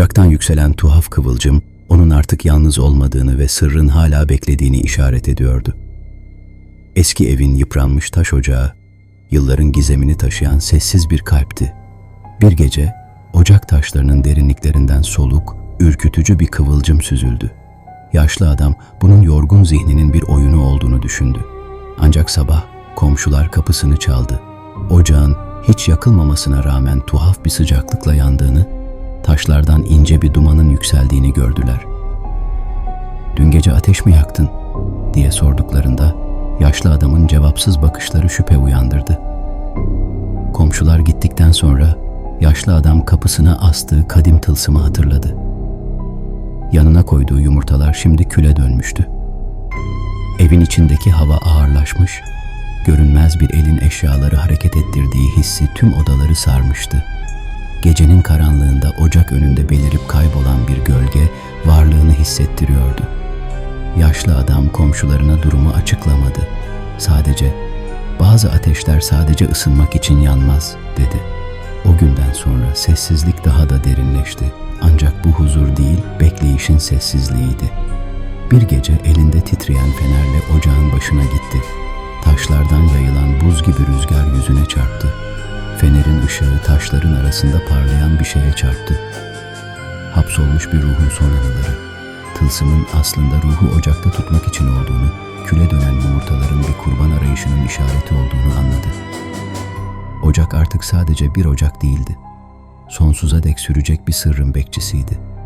Ocaktan yükselen tuhaf kıvılcım, onun artık yalnız olmadığını ve sırrın hala beklediğini işaret ediyordu. Eski evin yıpranmış taş ocağı, yılların gizemini taşıyan sessiz bir kalpti. Bir gece, ocak taşlarının derinliklerinden soluk, ürkütücü bir kıvılcım süzüldü. Yaşlı adam bunun yorgun zihninin bir oyunu olduğunu düşündü. Ancak sabah komşular kapısını çaldı. Ocağın hiç yakılmamasına rağmen tuhaf bir sıcaklıkla yandığını, taşlardan ince bir dumanın yükseldiğini gördüler. Dün gece ateş mi yaktın? diye sorduklarında yaşlı adamın cevapsız bakışları şüphe uyandırdı. Komşular gittikten sonra yaşlı adam kapısına astığı kadim tılsımı hatırladı. Yanına koyduğu yumurtalar şimdi küle dönmüştü. Evin içindeki hava ağırlaşmış, görünmez bir elin eşyaları hareket ettirdiği hissi tüm odaları sarmıştı. Gecenin karanlığında ocak önünde belirip kaybolan bir gölge varlığını hissettiriyordu. Yaşlı adam komşularına durumu açıklamadı. Sadece bazı ateşler sadece ısınmak için yanmaz dedi. O günden sonra sessizlik daha da derinleşti. Ancak bu huzur değil, bekleyişin sessizliğiydi. Bir gece elinde titreyen fenerle ocağın başına gitti. Taşlardan yayılan buz gibi rüzgar yüzüne çarptı. Fenerin ışığı taşların arasında parlayan bir şeye çarptı. Hapsolmuş bir ruhun son anıları. Tılsımın aslında ruhu ocakta tutmak için olduğunu, küle dönen yumurtaların bir kurban arayışının işareti olduğunu anladı. Ocak artık sadece bir ocak değildi. Sonsuza dek sürecek bir sırrın bekçisiydi.